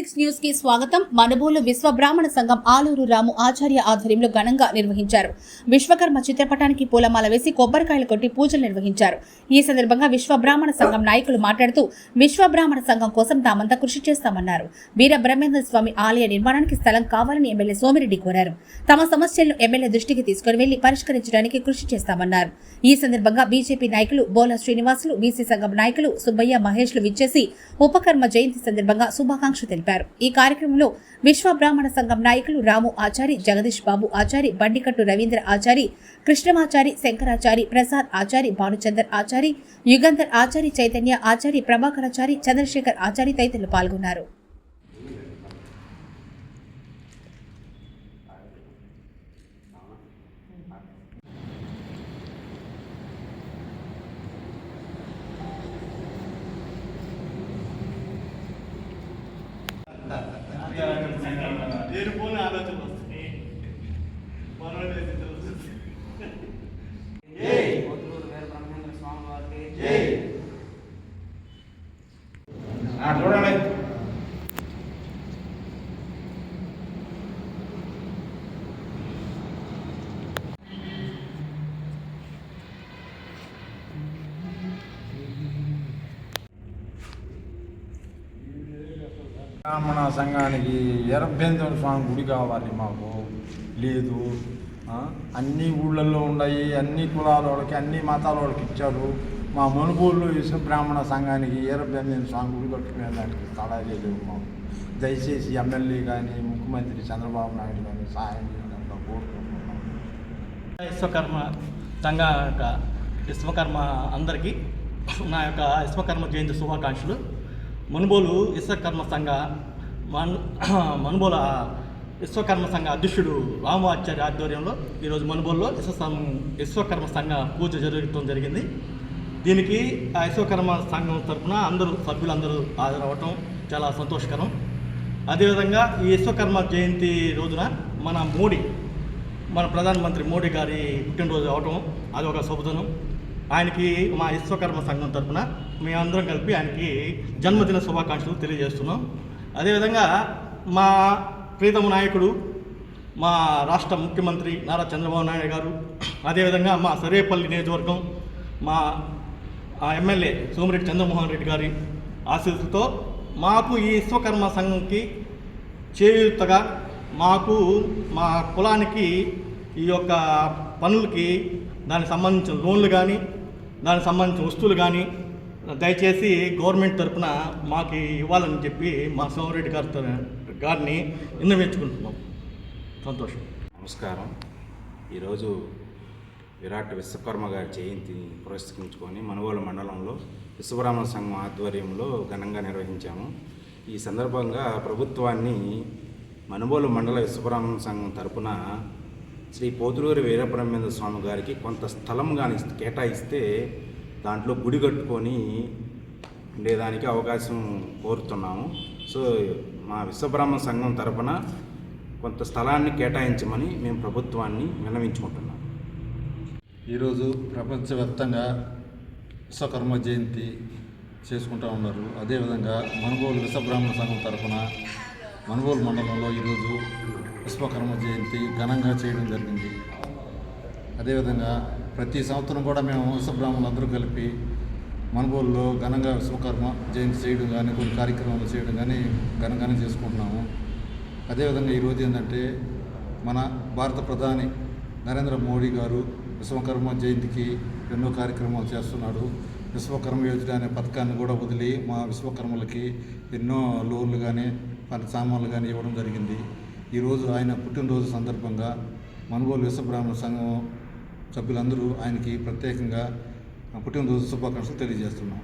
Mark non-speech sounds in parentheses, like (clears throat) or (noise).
Six న్యూస్కి స్వాగతం. మనుబోలు విశ్వ బ్రాహ్మణ సంఘం ఆలూరు రాము ఆచార్య ఆధ్వర్యంలో ఘనంగా నిర్వహించారు. విశ్వకర్మ చిత్రపటానికి పూలమాల వేసి కొబ్బరికాయలు కొట్టి పూజలు నిర్వహించారు. ఈ సందర్భంగా విశ్వ బ్రాహ్మణ సంఘం నాయకులు మాట్లాడుతూ విశ్వ బ్రాహ్మణ సంఘం కోసం తామంతా కృషి చేస్తామన్నారు. వీర బ్రహ్మేంద్ర స్వామి ఆలయ నిర్మాణానికి స్థలం కావాలని ఎమ్మెల్యే సోమిరెడ్డి కోరారు. తమ సమస్యలను ఎమ్మెల్యే దృష్టికి తీసుకుని వెళ్ళి పరిష్కరించడానికి కృషి చేస్తామన్నారు. ఈ సందర్భంగా బీజేపీ నాయకులు బోల శ్రీనివాసులు బీసీ సంఘం నాయకులు సుబ్బయ్య మహేష్లు విచ్చేసి ఉపకర్మ జయంతి సందర్భంగా శుభాకాంక్షలు తెలిపారు. ఈ కార్యక్రమంలో విశ్వ బ్రాహ్మణ సంఘం నాయకులు రాము ఆచారి జగదీష్ బాబు ఆచారి బండికట్టు రవీంద్ర ఆచారి కృష్ణమాచారి శంకరాచారి ప్రసాద్ ఆచారి భానుచందర్ ఆచారి యుగంధర్ ఆచారి చైతన్య ఆచారి ప్రభాకరాచారి చంద్రశేఖర్ ఆచారి తదితరులు పాల్గొన్నారు. లేనిపోని ఆలోచన. బ్రాహ్మణ సంఘానికి ఎర్రభ్యంతర స్వామి గుడి కావాలి మాకు. లేదు. అన్ని ఊళ్ళల్లో ఉన్నాయి అన్ని కులాల వాళ్ళకి అన్ని మతాల వాళ్ళకి ఇచ్చారు. మా మనుగోళ్ళు ఇసు బ్రాహ్మణ సంఘానికి ఈరభ్యంజన స్వామి గుడి కట్టుకునే దానికి స్థలాలే లేవు మాకు. దయచేసి ఎమ్మెల్యే కానీ ముఖ్యమంత్రి చంద్రబాబు నాయుడు కానీ సహాయం చేయడానికి కోరుకుంటున్నాం. విశ్వకర్మ సంఘ యొక్క విశ్వకర్మ అందరికీ నా యొక్క విశ్వకర్మ జయంతి శుభాకాంక్షలు. మనుబోలు విశ్వకర్మ సంఘ మన్ (clears throat) మనుబోల విశ్వకర్మ సంఘ అధ్యక్షుడు రామాచార్య ఆధ్వర్యంలో ఈరోజు మనుబోలులో విశ్వసం విశ్వకర్మ సంఘ పూజ జరగడం జరిగింది. దీనికి ఆ విశ్వకర్మ సంఘం తరఫున అందరూ సభ్యులందరూ హాజరవటం చాలా సంతోషకరం. అదేవిధంగా ఈ విశ్వకర్మ జయంతి రోజున మన మోడీ మన ప్రధానమంత్రి మోడీ గారి పుట్టినరోజు అవటం అది ఒక శుభదనం. ఆయనకి మా విశ్వకర్మ సంఘం తరఫున మేమందరం కలిపి ఆయనకి జన్మదిన శుభాకాంక్షలు తెలియజేస్తున్నాం. అదేవిధంగా మా ప్రీతమ నాయకుడు మా రాష్ట్ర ముఖ్యమంత్రి నారా చంద్రబాబు నాయుడు గారు అదేవిధంగా మా సరేపల్లి నియోజకవర్గం మా ఎమ్మెల్యే సోమిరెడ్డి చంద్రమోహన్ రెడ్డి గారి ఆశీస్సులతో మాకు ఈ విశ్వకర్మ సంఘంకి చేయూతగా మాకు మా కులానికి ఈ యొక్క పనులకి దానికి సంబంధించిన లోన్లు కానీ దానికి సంబంధించిన వస్తువులు కానీ దయచేసి గవర్నమెంట్ తరపున మాకు ఇవ్వాలని చెప్పి మా సోమరెడ్డి గారితో గారిని విన్నవించుకుంటున్నాం. సంతోషం. నమస్కారం. ఈరోజు విరాట్ విశ్వకర్మ గారి జయంతిని పురస్కరించుకొని మనుగోలు మండలంలో విశ్వబ్రాహ్మణ సంఘం ఆధ్వర్యంలో ఘనంగా నిర్వహించాము. ఈ సందర్భంగా ప్రభుత్వాన్ని మనుబోలు మండల విశ్వబ్రాహ్మణ సంఘం తరపున శ్రీ పోతులూరి వీరబ్రహ్మేంద్ర స్వామి గారికి కొంత స్థలం కానీ కేటాయిస్తే దాంట్లో గుడి కట్టుకొని ఉండేదానికి అవకాశం కోరుతున్నాము. సో మా విశ్వబ్రహ్మ సంఘం తరపున కొంత స్థలాన్ని కేటాయించమని మేము ప్రభుత్వాన్ని విన్నవించుకుంటున్నాం. ఈరోజు ప్రపంచవ్యాప్తంగా విశ్వకర్మ జయంతి చేసుకుంటూ ఉన్నారు. అదేవిధంగా మనుగోలు విశ్వబ్రాహ్మణ సంఘం తరఫున మనుగోలు మండలంలో ఈరోజు విశ్వకర్మ జయంతి ఘనంగా చేయడం జరిగింది. అదేవిధంగా ప్రతి సంవత్సరం కూడా మేము విశ్వబ్రాహ్మణులు అందరూ కలిపి మనుగోలులో ఘనంగా విశ్వకర్మ జయంతి చేయడం కానీ కొన్ని కార్యక్రమాలు చేయడం కానీ ఘనంగానే చేసుకుంటున్నాము. అదేవిధంగా ఈరోజు ఏంటంటే మన భారత ప్రధాని నరేంద్ర మోడీ గారు విశ్వకర్మ జయంతికి ఎన్నో కార్యక్రమాలు చేస్తున్నాడు. విశ్వకర్మ యోజన అనే పథకాన్ని కూడా వదిలి మా విశ్వకర్మలకి ఎన్నో లోన్లు కానీ వాళ్ళ సామాన్లు కానీ ఇవ్వడం జరిగింది. ఈరోజు ఆయన పుట్టినరోజు సందర్భంగా మనుగోలు విశ్వబ్రాహ్మణ సంఘం సభ్యులందరూ ఆయనకి ప్రత్యేకంగా పుట్టినరోజు శుభాకాంక్షలు తెలియజేస్తున్నాం.